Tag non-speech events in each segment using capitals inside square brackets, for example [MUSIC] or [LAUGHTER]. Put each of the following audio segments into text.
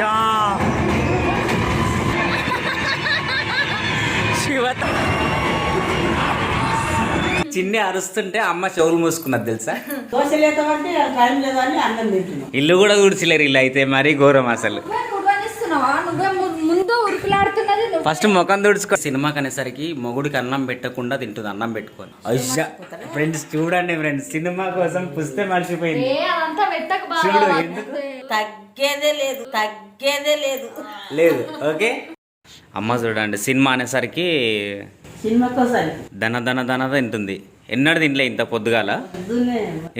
Yeah శివత. చిన్ని అరుస్తుంటే అమ్మ చెవులు మూసుకున్నది తెలుసా? ఇల్లు కూడా కూర్చలేరు ఇల్లు అయితే మరీ ఘోరం అసలు నువ్వే నువ్వనిస్తున్నావా నువ్వే ము- ముందు ఉరుకులాడుతున్నది నువ్వు. ఫస్ట్ ముఖం తుడుచుకో. సినిమాకి అనేసరికి మొగుడికి అన్నం పెట్టకుండా తింటుంది అన్నం పెట్టుకొని. అయ్యా ఫ్రెండ్స్ చూడండి ఫ్రెండ్స్ సినిమా కోసం పుస్తే మర్చిపోయింది. చూడు. తగ్గేదే లేదు తగ్గేదే లేదు. లేదు ఓకే? అమ్మ చూడండి సినిమా అనేసరికి సినిమాకి ఒకసారి ధన ధన ధన తింటుంది. ఎన్నడు తినలే ఇంత పొద్దుగాల.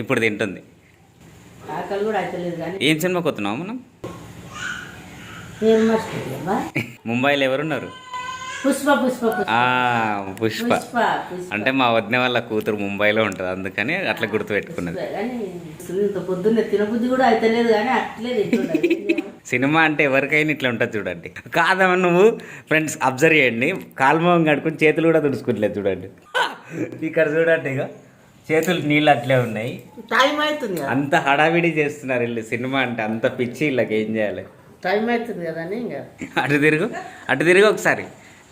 ఇప్పుడు తింటుంది. ఏం సినిమాకి వస్తున్నావు మనం ముంబైలో ఎవరున్నారు? పుష్ప పుష్ప అంటే మా వదిన వాళ్ళ కూతురు ముంబైలో ఉంటుంది అందుకని అట్లా గుర్తు పెట్టుకున్నది కానీ ఇంత పొద్దున్నే తినబుద్ధి కూడా అయితలేదు కానీ అట్లే సినిమా అంటే ఎవరికైనా ఇట్లా ఉంటుంది చూడండి. కాదమ్మ నువ్వు ఫ్రెండ్స్ అబ్జర్వ్ చేయండి. కాల్మోహం కడుకుని చేతులు కూడా తుడుచుకోవట్లేదు చూడండి. ఇక్కడ చూడండి ఇక చేతులు నీళ్ళు అట్లే ఉన్నాయి. టైం అవుతుంది అంత హడావిడి చేస్తున్నారు వీళ్ళు సినిమా అంటే అంత పిచ్చి వీళ్ళకి ఏం చేయాలి? టైం అవుతుంది కదా అని ఇంకా. అటు తిరుగు అటు తిరుగు ఒకసారి.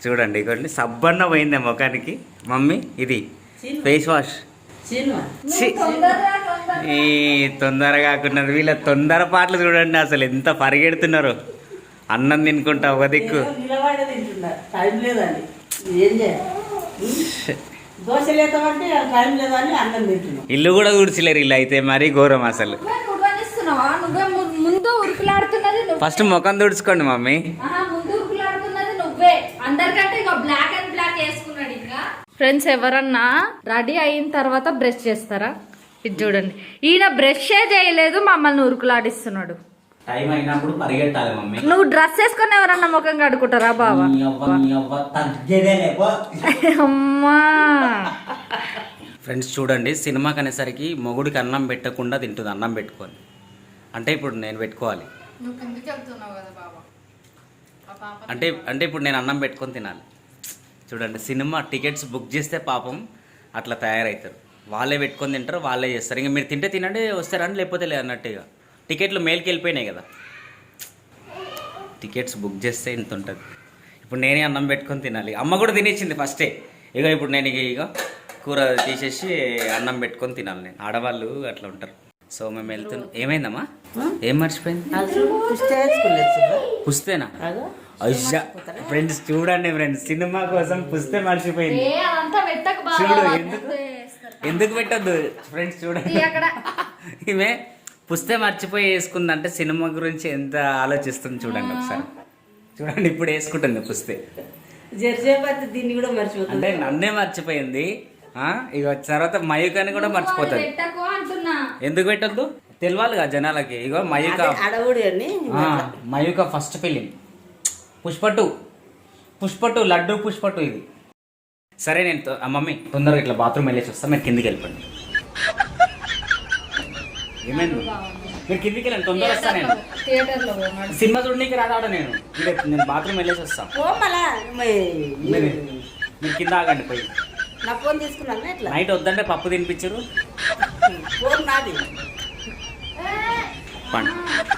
చూడండి ఇవ్వండి సబ్బన్న పోయిందే ముఖానికి. మమ్మీ ఇది ఫేస్ వాష్. ఈ తొందర కాకున్నది వీళ్ళ తొందర పాటలు చూడండి అసలు ఎంత పరిగెడుతున్నారు. అన్నం తినుకుంటా ఒక దిక్కు. ఇల్లు కూడా కూర్చలేరు ఇల్లు అయితే మరీ ఘోరం అసలు. ముందు ఫస్ట్ ముఖం తుడుచుకోండి మమ్మీ. ఆహా, ముందు ఉరుకులాడుతున్నది నువ్వే. అందరికంటే ఇక బ్లాక్ అండ్ బ్లాక్ వేసుకున్నాడు ఇంకా. ఫ్రెండ్స్ ఎవరన్నా రెడీ అయిన తర్వాత బ్రష్ చేస్తారా? ఇది చూడండి. ఈయన బ్రషే చేయలేదు మమ్మల్ని ఉరుకులాడిస్తున్నాడు. టైం అయినప్పుడు పరిగెట్టాలి మమ్మీ. నువ్వు డ్రెస్ వేసుకొని ఎవరన్నా ముఖం కడుకుంటారా బావా? అమ్మా. ఫ్రెండ్స్ చూడండి సినిమాకి అనేసరికి మొగుడికి అన్నం పెట్టకుండా తింటుంది అన్నం పెట్టుకొని. అంటే ఇప్పుడు నేను పెట్టుకోవాలి. నువ్వు కిందకి వెళ్తున్నావు కదా బాబా? అంటే అంటే ఇప్పుడు నేను అన్నం పెట్టుకొని తినాలి. చూడండి సినిమా టికెట్స్ బుక్ చేస్తే పాపం అట్లా తయారవుతారు వాళ్ళే పెట్టుకొని తింటారు వాళ్ళే చేస్తారు. ఇంకా మీరు తింటే తినండి వస్తారని లేకపోతే లేదు ఇక. టికెట్లు మేల్కి వెళ్ళిపోయినాయి కదా. టికెట్స్ బుక్ చేస్తే ఇంత ఉంటుంది. ఇప్పుడు నేనే అన్నం పెట్టుకొని తినాలి. అమ్మ కూడా తినేసింది ఫస్టే. ఇక ఇప్పుడు నేను ఇక ఇక కూర తీసేసి అన్నం పెట్టుకొని తినాలి నేను. ఆడవాళ్ళు అట్లా ఉంటారు. సో మేము వెళ్తున్నాం. ఏమైందమ్మా? ఏం మర్చిపోయింది. పుస్తేనా అయ్యా ఫ్రెండ్స్ చూడండి ఫ్రెండ్స్ సినిమా కోసం పుస్తే మర్చిపోయింది. చూడు, పడుతుంది. ఎందుకు పెట్టద్దు? ఫ్రెండ్స్ చూడండి. ఈమె పుస్తే మర్చిపోయి వేసుకుందంటే సినిమా గురించి ఎంత ఆలోచిస్తుంది చూడండి ఒకసారి. చూడండి ఇప్పుడు వేసుకుంటుంది పుస్తే దీన్ని కూడా మర్చిపోతుంది. అంటే నన్నే మర్చిపోయింది. ఆ, ఇక తర్వాత మయూకని కూడా మర్చిపోతుంది ఎందుకు పెట్టద్దు? తెలియాలిగా జనాలకి. ఇగో Mayuka Mayuka first film. Pushpa two Pushpa two laddu Pushpa two ఇది. సరే నేను మమ్మీ తొందరగా ఇట్లా బాత్రూమ్ వెళ్ళేసి వస్తా. మీరు కిందికి వెళ్ళిపోండి. ఏమైంది? మీరు కిందికి వెళ్ళండి. తొందరగా వస్తా నేను. థియేటర్లో పోయినాడు సినిమా చూడడానికి రాదాడ నేను? నేను బాత్రూమ్ వెళ్ళేసి వస్తా. ఓ మళ్ళా. మీరు కింద ఆగండి పోయి. నా ఫోన్ తీసుకున్నాను నైట్ వద్దంటే పప్పు తినిపించరు. Pan.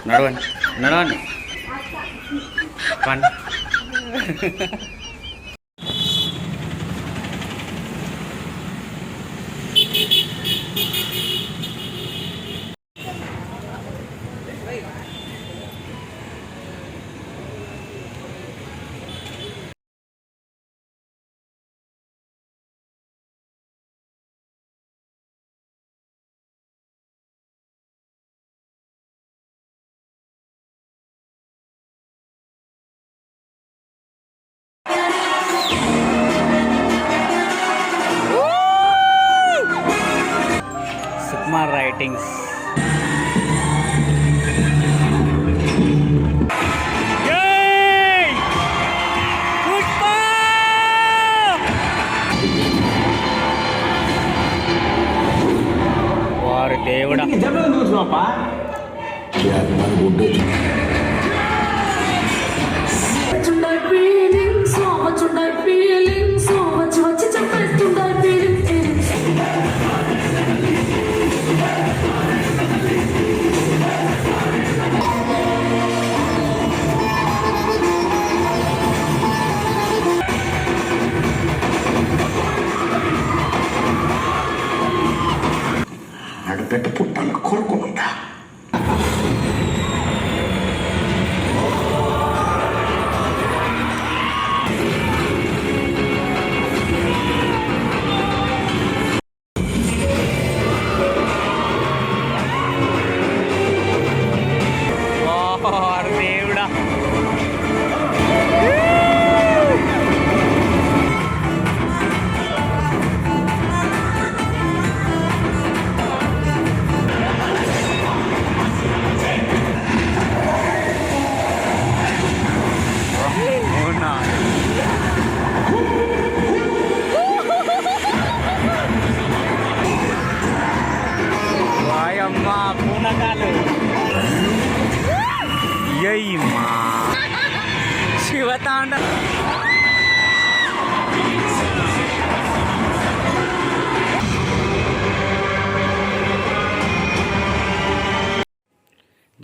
Naruan. Naruan. Pan. [LAUGHS] నడవండి పండి సుకుమార్ రైటింగ్స్ వారి దేవుడా నడిపెట్టుకుంటాను కోరుకుంటా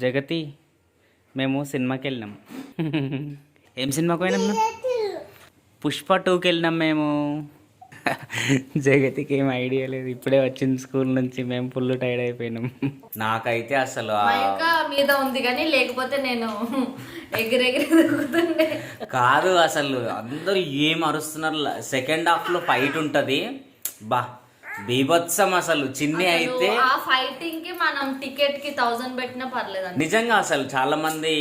జగతి మేము సినిమాకి వెళ్ళినాం ఏం సినిమాకి పోయినాం? పుష్ప టూకి వెళ్ళినాం మేము. జగతికి ఏం ఐడియా లేదు. ఇప్పుడే వచ్చింది స్కూల్ నుంచి మేము ఫుల్ టైర్డ్ అయిపోయినాం. నాకైతే అసలు మీద ఉంది కానీ లేకపోతే నేను ఎగిరెగిరి కాదు అసలు అందరూ ఏం అరుస్తున్నారు? సెకండ్ హాఫ్లో ఫైట్ ఉంటది. బా బీభత్సం అసలు చిన్ని అయితే ఆ ఫైటింగ్కి మనం టికెట్కి థౌసండ్ పెట్టినా పర్లేదు నిజంగా అసలు చాలా మంది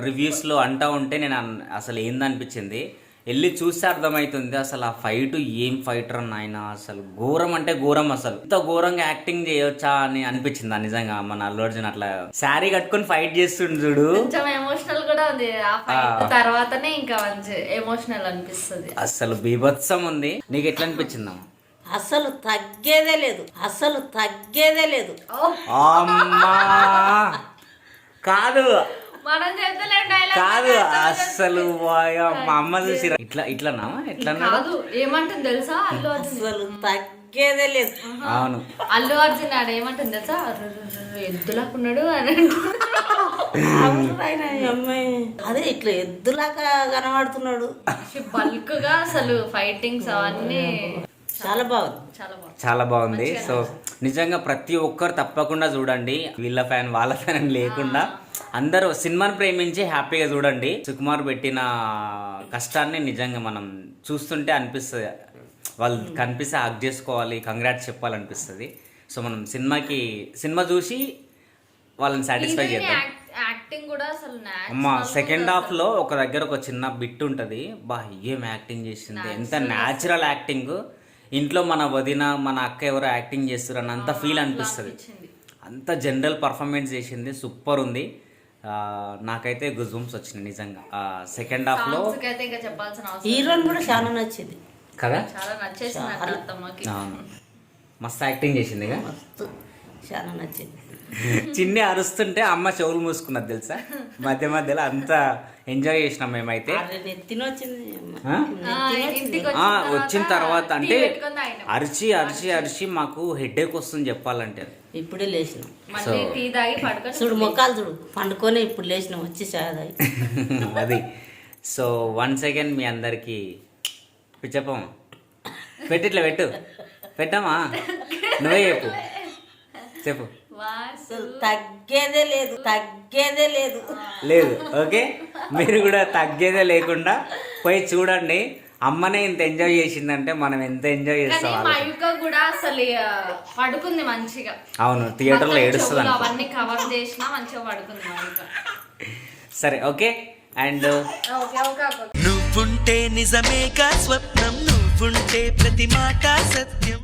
రివ్యూస్లో అంటా ఉంటే నేను అసలు ఏందనిపించింది? వెళ్ళి చూస్తే అర్థమవుతుంది అసలు ఆ ఫైట్ ఏం ఫైటర్ నాయన? అసలు ఘోరం అంటే ఘోరం అసలు. ఇంత ఘోరంగా యాక్టింగ్ చేయొచ్చా అని అనిపించింది నిజంగా? మన అల్లు అర్జున్ అట్లా శారీ కట్టుకొని ఫైట్ చేస్తుండు చూడు. కొంచెం ఎమోషనల్ కూడా ఉంది. తర్వాతనే ఇంకా మంచి ఎమోషనల్ అనిపిస్తుంది. అసలు బీభత్సం ఉంది. నీకు ఎట్లా అనిపించిందమ్మా? అసలు తగ్గేదే లేదు. అసలు తగ్గేదే లేదు. అమ్మా! కాదు. మనం చెప్తలేం డైలాగ్ కాదు అసలు వాయ్ మా అమ్మ చూసి ఇట్లా ఇట్లానా? ఎట్లా కాదు ఏమంటుంది తెలుసా? అల్లు అర్జున్? అసలు తగ్గేదే లేదు. అవును. అల్లు అర్జున్ ఆడ ఏమంటుంది తెలుసా? ఎద్దులాకున్నాడు అని ఈ అమ్మాయి. అదే ఇట్లా ఎద్దులాగా కనబడుతున్నాడు. బల్క్గా అసలు ఫైటింగ్స్ అవన్నీ చాలా బాగుంది. చాలా బాగుంది. చాలా బాగుంది. సో నిజంగా ప్రతి ఒక్కరు తప్పకుండా చూడండి. వీళ్ళ ఫ్యాన్ వాళ్ళ ఫ్యాన్ అని లేకుండా అందరూ సినిమాని ప్రేమించి హ్యాపీగా చూడండి. సుకుమార్ పెట్టిన కష్టాన్ని నిజంగా మనం చూస్తుంటే అనిపిస్తుంది. వాళ్ళు కనిపిస్తే హక్ చేసుకోవాలి కంగ్రాట్స్ చెప్పాలనిపిస్తుంది. సో మనం సినిమాకి సినిమా చూసి వాళ్ళని సాటిస్ఫై చేద్దాం. యాక్టింగ్ కూడా అసలు అమ్మ సెకండ్ హాఫ్లో ఒక దగ్గర ఒక చిన్న బిట్ ఉంటది. బా ఏం యాక్టింగ్ చేసింది? ఎంత న్యాచురల్ యాక్టింగ్ ఇంట్లో మన వదిన మన అక్క ఎవరో యాక్టింగ్ చేస్తారు అని అంత ఫీల్ అనిపిస్తుంది. అంత జనరల్ పర్ఫార్మెన్స్ చేసింది సూపర్ ఉంది. ఆ, నాకైతే గుజూమ్స్ వచ్చినాయి నిజంగా. సెకండ్ హాఫ్లో Songs కి అయితే ఇంకా చెప్పాల్సిన అవసరం హీరోయిన్ కూడా చాలా నచ్చింది. కదా? చాలా నచ్చేసింది అక్కడ అత్తమ్మకి. అవును. మస్తు యాక్టింగ్ చేసిందిగా మస్తు. చాలా నచ్చింది. చిన్ని అరుస్తుంటే అమ్మ చెవులు మూసుకున్నది తెలుసా? [LAUGHS] మధ్య మధ్యలో అంత ఎంజాయ్ చేసినాం మేమైతే. వచ్చిన తర్వాత అంటే. అరిచి అరిచి అరిచి మాకు హెడేక్ వస్తుంది చెప్పాలంటే. ఇప్పుడే లేచినాం. చూడు మొక్కలు చూడు పండుకొని ఇప్పుడు లేచినాం వచ్చి [LAUGHS] అది. సో వన్ సెకండ్ మీ అందరికి చెప్పమ్మా. పెట్టు ఇట్లా పెట్టు. పెట్టమ్మా. నువ్వే చెప్పు. చెప్పు. అసలు తగ్గేదే లేదు తగ్గేదే లేదు. లేదు ఓకే? మీరు కూడా తగ్గేదే లేకుండా పోయి చూడండి. అమ్మనే ఇంత ఎంజాయ్ చేసిందంటే మనం ఎంత ఎంజాయ్ కానీ చేస్తాం మా యుక్క కూడా అసలు ఆ, పడుకుంది మంచిగా. అవును థియేటర్లో మొత్తం ఏడుస్తుంది చెవులు అవన్నీ కవర్ చేసినా మంచిగా పడుకుంది మా యుక్క సరే okay? And okay okay okay నువ్వుంటే నిజమేగా స్వప్నం నువ్వుంటే ప్రతి మాట సత్యం.